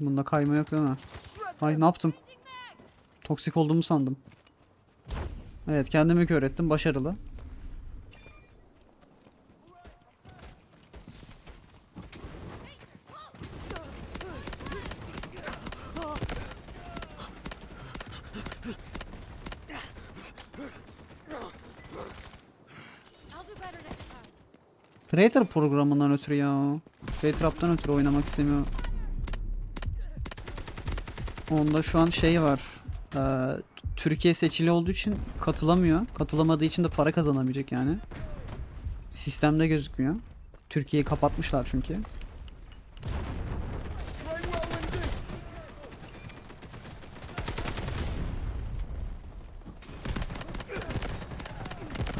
Bunda kayma yok değil mi? Ay ne yaptım? Toksik olduğumu sandım. Evet kendimi kör ettim. Başarılı. Creator programından ötürü ya. Creator'dan ötürü oynamak istemiyor. Onda şu an şey var. Eee, Türkiye seçili olduğu için katılamıyor. Katılamadığı için de para kazanamayacak yani. Sistemde gözükmüyor. Türkiye'yi kapatmışlar çünkü.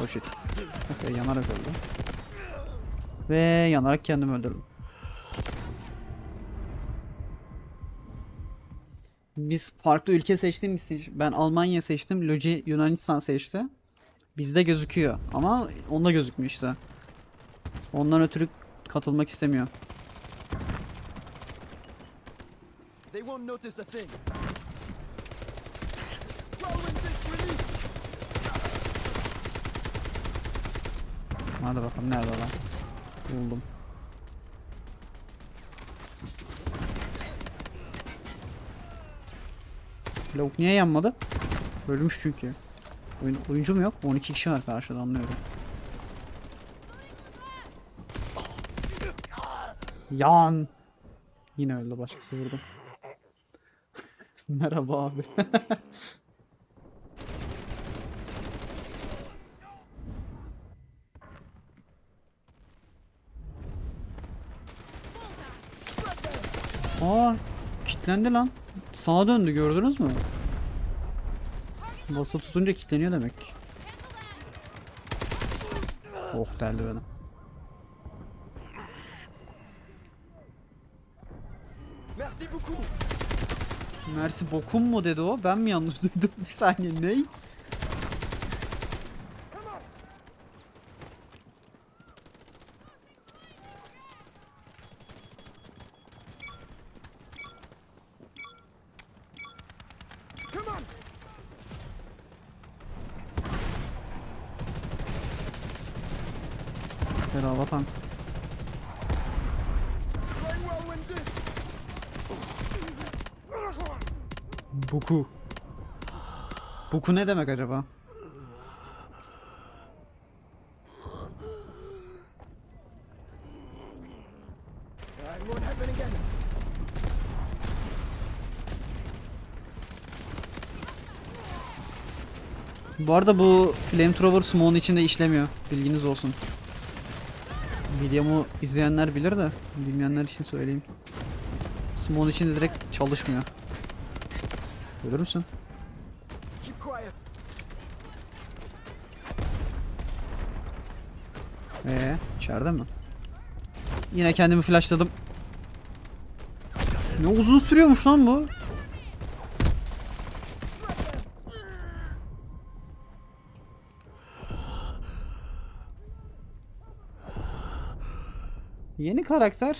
Oh shit. Okey yanarak öldü. Ve yanarak kendimi öldürdüm. Biz farklı ülke seçtiğimiz için ben Almanya seçtim, Logi Yunanistan seçti. Bizde gözüküyor ama onda gözükmüyor işte. Ondan ötürü katılmak istemiyor. They won't notice a thing. Hadi bakalım nerede lan? Buldum. Lavuk niye yanmadı? Ölmüş çünkü. Oyun, oyuncu mu yok? 12 kişi var karşıda anlıyorum. Yan. Yine öldü başkası vurdu. Merhaba abi. Aa, kilitlendi lan. Sağa döndü gördünüz mü? Basılı tutunca kilitleniyor demek. Oh deldi beni. Merci bokum mu dedi o? Ben mi yanlış duydum? Bir saniye ney? Bedava tank. Buku. Buku ne demek acaba? Bu arada bu Flamethrower Smoke'un içinde işlemiyor. Bilginiz olsun. Videomu izleyenler bilir de bilmeyenler için söyleyeyim. Smoke'un içinde direkt çalışmıyor. Görür müsün? Ee, içeride mi? Yine kendimi flashladım. Ne uzun sürüyormuş lan bu. Yeni karakter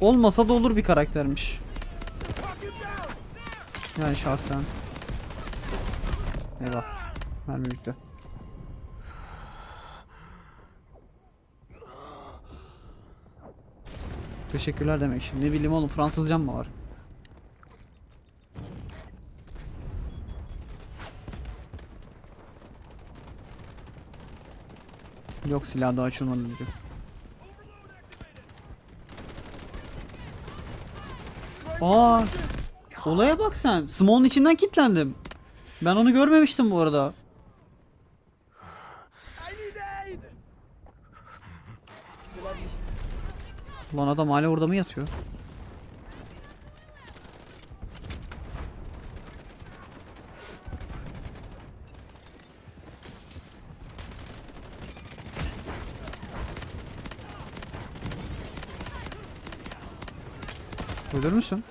olmasa da olur bir karaktermiş. Yani şahsen. Eyvah. Mermi bitti. Teşekkürler demek şimdi. Ne bileyim oğlum Fransızcam mı var? Yok silah daha açılmadı diyor. Aa, olaya bak sen. Smoke'un içinden kilitlendim. Ben onu görmemiştim bu arada. Lan adam hala orada mı yatıyor? Ölür müsün?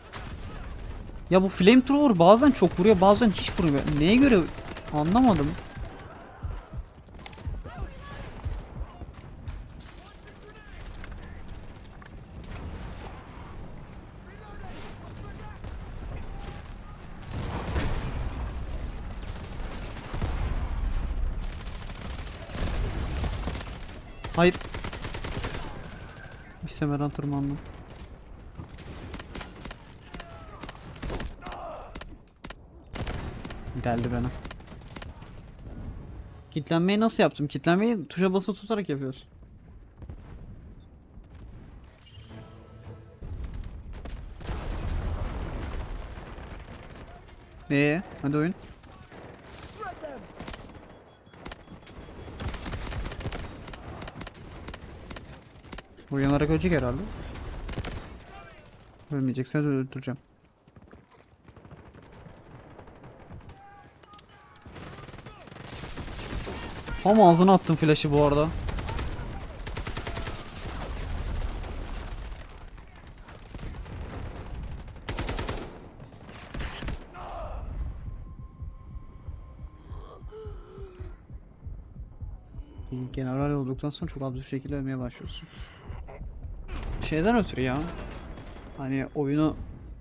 Ya bu flamethrower bazen çok vuruyor bazen hiç vurmuyor. Neye göre anlamadım. Hayır. İstemeden tırmandım. Geldi bana. Kitlenmeyi nasıl yaptım? Kitlenmeyi tuşa basılı tutarak yapıyoruz. Ee, hadi oyun. Them! Uyanarak ölecek herhalde. Ölmeyecekse öldüreceğim. Tam ağzına attım flash'ı bu arada. General olduktan sonra çok absürt şekilde ölmeye başlıyorsun. Şeyden ötürü ya. Hani oyunu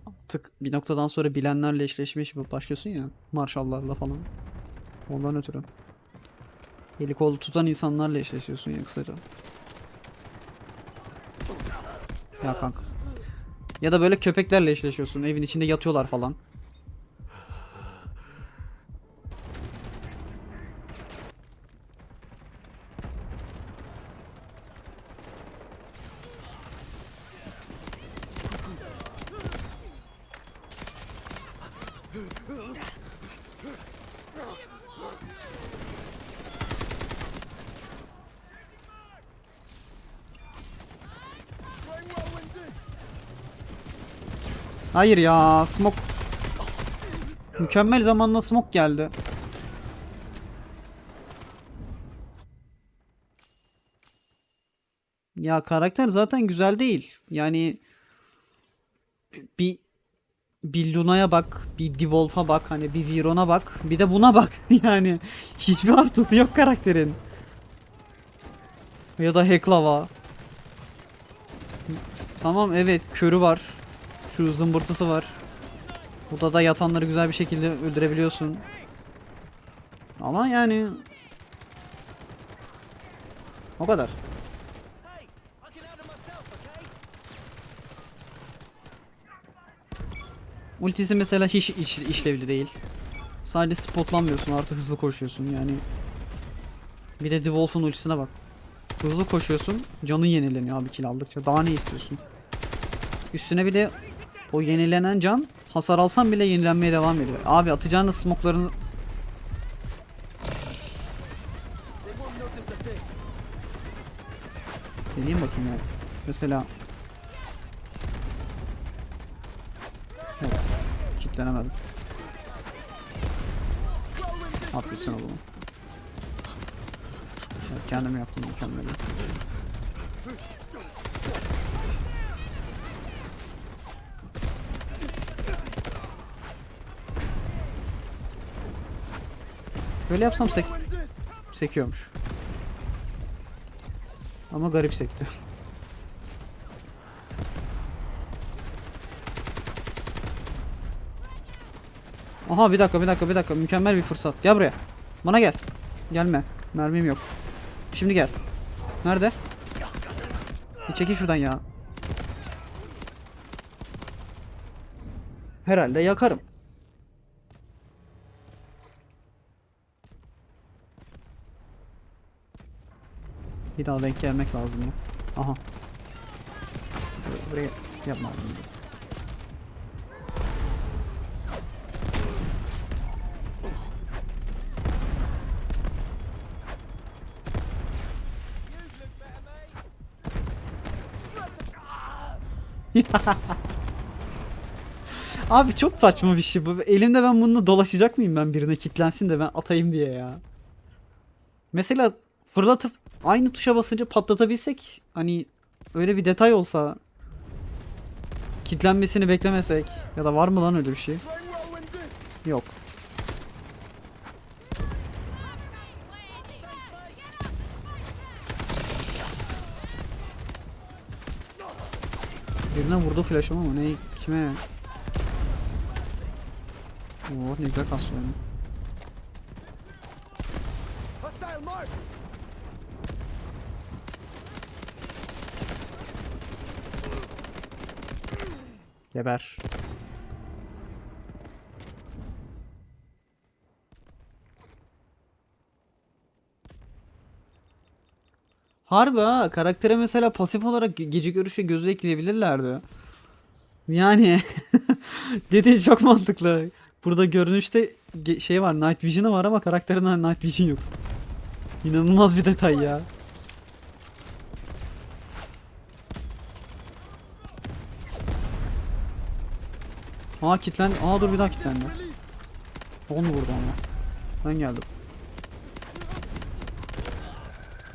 artık bir noktadan sonra bilenlerle eşleşmiş gibi başlıyorsun ya. Marşallarla falan. Ondan ötürü. Eli kolu tutan insanlarla eşleşiyorsun ya kısaca. Ya kanka. Ya da böyle köpeklerle eşleşiyorsun. Evin içinde yatıyorlar falan. Hayır ya smoke. Mükemmel zamanla smoke geldi. Ya karakter zaten güzel değil. Yani bir bir Luna'ya bak, bir Devolf'a bak, hani bir Viron'a bak, bir de buna bak. Yani hiçbir artısı yok karakterin. Ya da Heklava. Tamam evet körü var. Şu zımbırtısı var. Burada da yatanları güzel bir şekilde öldürebiliyorsun. Ama yani o kadar. Ultisi mesela hiç iş- işlevli değil. Sadece spotlanmıyorsun artık hızlı koşuyorsun yani. Bir de The Wolf'un ultisine bak. Hızlı koşuyorsun canın yenileniyor abi kill aldıkça. Daha ne istiyorsun? Üstüne bir de o yenilenen can hasar alsan bile yenilenmeye devam ediyor. Abi atacağınız thing. Deneyeyim bakayım ya. Mesela Yok. Kitlenemedim. Whirlwind disc! At gitsin oğlum. Evet, kendim yaptım mükemmeli. Böyle yapsam sek sekiyormuş. Ama garip sekti. Aha bir dakika bir dakika bir dakika mükemmel bir fırsat. Gel buraya. Bana gel. Gelme. Mermim yok. Şimdi gel. Nerede? Bir çekil şuradan ya. Herhalde yakarım. Bir daha denk gelmek lazım ya. Aha. Buraya, buraya yapma. Abi çok saçma bir şey bu. Elimde ben bunu dolaşacak mıyım ben birine kitlensin de ben atayım diye ya. Mesela fırlatıp aynı tuşa basınca patlatabilsek hani öyle bir detay olsa kitlenmesini beklemesek ya da var mı lan öyle bir şey? Yok. Birine vurdu flash'ım ama ne kime? Oo ne güzel kastı yani. Geber. Harbi ha karaktere mesela pasif olarak ge- gece görüşü gözü ekleyebilirlerdi. Yani dediğin çok mantıklı. Burada görünüşte şey var Night Vision'ı var ama karakterinde Night Vision yok. İnanılmaz bir detay ya. Aa kitlen. Aa dur bir daha kitlendi. Onu vurdu ama. Ben geldim.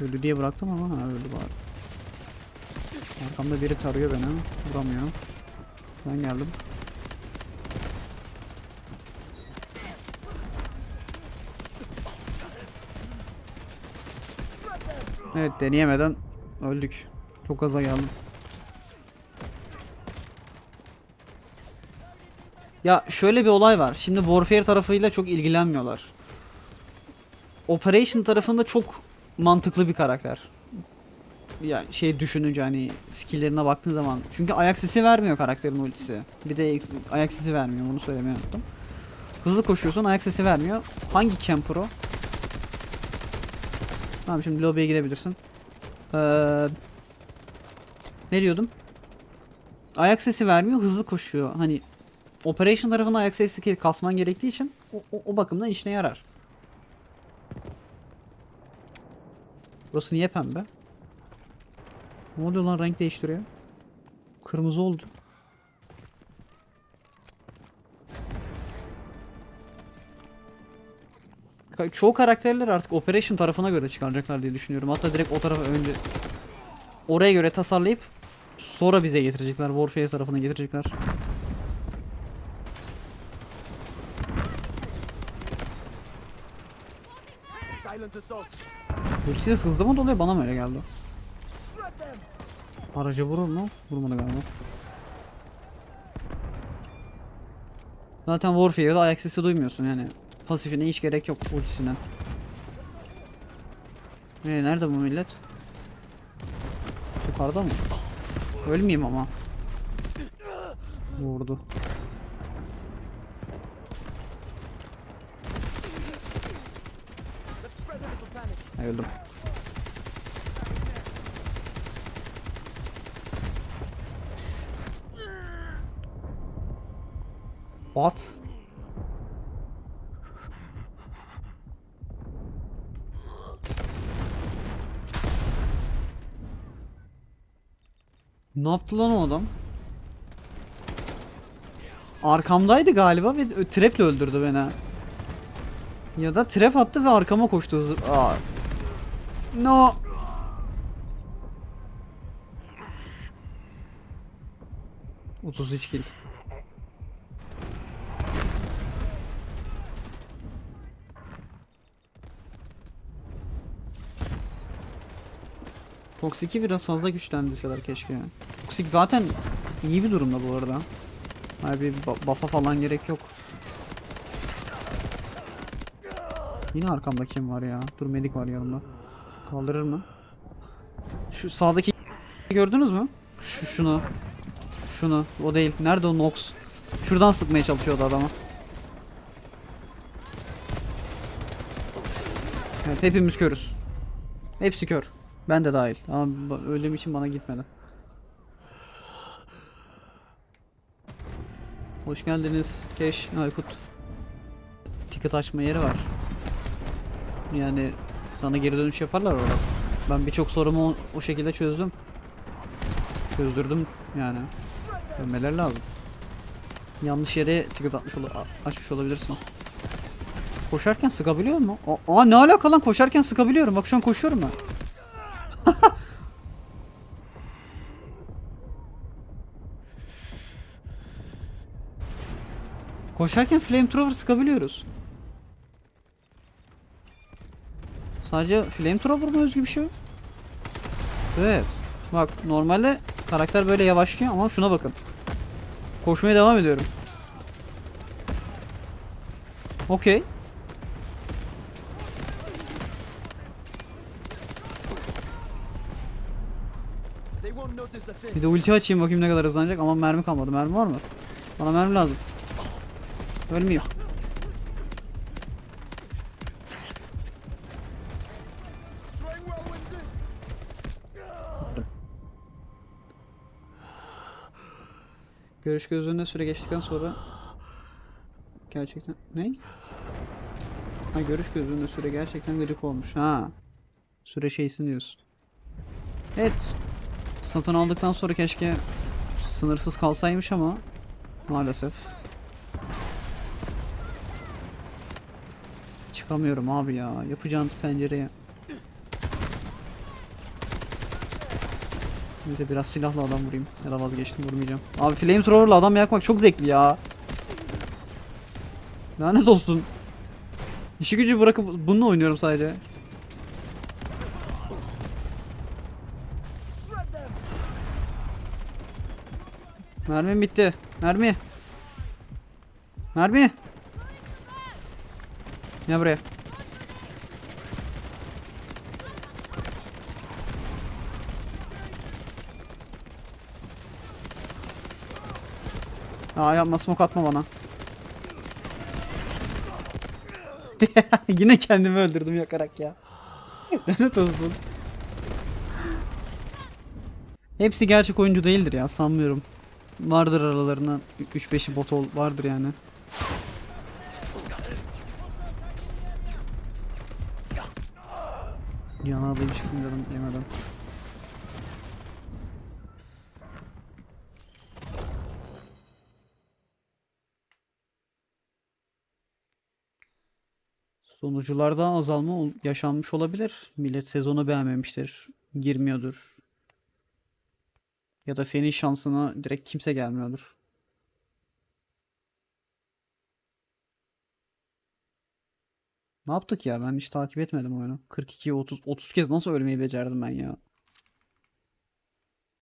Öldü diye bıraktım ama ha öldü bari. Arkamda biri tarıyor beni. Vuramıyor. Ben geldim. Evet deneyemeden öldük. Çok gaza geldim. Ya şöyle bir olay var. Şimdi Warfare tarafıyla çok ilgilenmiyorlar. Operation tarafında çok mantıklı bir karakter. Ya şey düşününce hani skill'lerine baktığın zaman. Çünkü ayak sesi vermiyor karakterin ultisi. Bir de ayak sesi vermiyor. Bunu söylemeyi unuttum. Hızlı koşuyorsun ayak sesi vermiyor. Hangi camper o? Tamam şimdi lobby'ye gidebilirsin. Ee, ne diyordum? Ayak sesi vermiyor, hızlı koşuyor. Hani Operation tarafında ayak sesi ke- kasman gerektiği için o, o, o bakımdan işine yarar. Burası niye pembe? Ne oluyor lan renk değiştiriyor? Kırmızı oldu. Çoğu karakterler artık Operation tarafına göre çıkaracaklar diye düşünüyorum. Hatta direkt o tarafa önce oraya göre tasarlayıp sonra bize getirecekler. Warfare tarafına getirecekler. Ultisi de hızlı mı doluyor bana mı öyle geldi? Araca vurur mu? Vurmadı galiba. Zaten Warfare'da ayak sesi duymuyorsun yani. Pasifine hiç gerek yok ultisine. Ee, nerede bu millet? Yukarıda mı? Ölmeyeyim ama. Vurdu. Öldüm. What? Ne yaptı lan o adam? Arkamdaydı galiba ve traple öldürdü beni. Ya da trap attı ve arkama koştu hızlı. Aa. No. Otuz üç kill. Toxic'i biraz fazla güçlendirseler keşke. ya. Toxic zaten iyi bir durumda bu arada. Hani bir bu- buff'a falan gerek yok. Yine arkamda kim var ya? Dur medik var yanımda. Kaldırır mı? Şu sağdaki gördünüz mü? Şu şunu. Şunu. O değil. Nerede o Nox? Şuradan sıkmaya çalışıyordu adama. Evet hepimiz körüz. Hepsi kör. Ben de dahil. Ama öldüğüm için bana gitmedi. Hoş geldiniz. Keş, Aykut. Ticket açma yeri var. Yani sana geri dönüş yaparlar orada. Ben birçok sorumu o, o şekilde çözdüm. Çözdürdüm yani. Ölmeleri lazım. Yanlış yere ticket atmış ol açmış olabilirsin. Koşarken sıkabiliyor mu? Aa, aa, ne alaka lan koşarken sıkabiliyorum. Bak şu an koşuyorum ben. Koşarken flamethrower sıkabiliyoruz. Sadece flamethrower mı özgü bir şey? Evet. Bak normalde karakter böyle yavaşlıyor ama şuna bakın. Koşmaya devam ediyorum. Okey. Bir de ulti açayım bakayım ne kadar hızlanacak ama mermi kalmadı. Mermi var mı? Bana mermi lazım. Ölmüyor. Görüş gözlüğünde süre geçtikten sonra gerçekten ne? Ha görüş gözlüğünde süre gerçekten gıcık olmuş. Ha. Süre şeysin diyorsun. Evet. Satın aldıktan sonra keşke sınırsız kalsaymış ama maalesef. Çıkamıyorum abi ya. Yapacağınız pencereye. Neyse biraz silahla adam vurayım. Ya da vazgeçtim vurmayacağım. Abi flamethrower'la adam yakmak çok zevkli ya. Lanet olsun. İşi gücü bırakıp bununla oynuyorum sadece. Mermim bitti. Mermi. Mermi. Gel buraya. Aa yapma smoke atma bana. Yine kendimi öldürdüm yakarak ya. Lanet olsun. Hepsi gerçek oyuncu değildir ya sanmıyorum. Vardır aralarında 3-5'i bot vardır yani. Sonucularda azalma yaşanmış olabilir. Millet sezonu beğenmemiştir. Girmiyordur. Ya da senin şansına direkt kimse gelmiyordur. Ne yaptık ya? Ben hiç takip etmedim oyunu. 42 30 30 kez nasıl ölmeyi becerdim ben ya?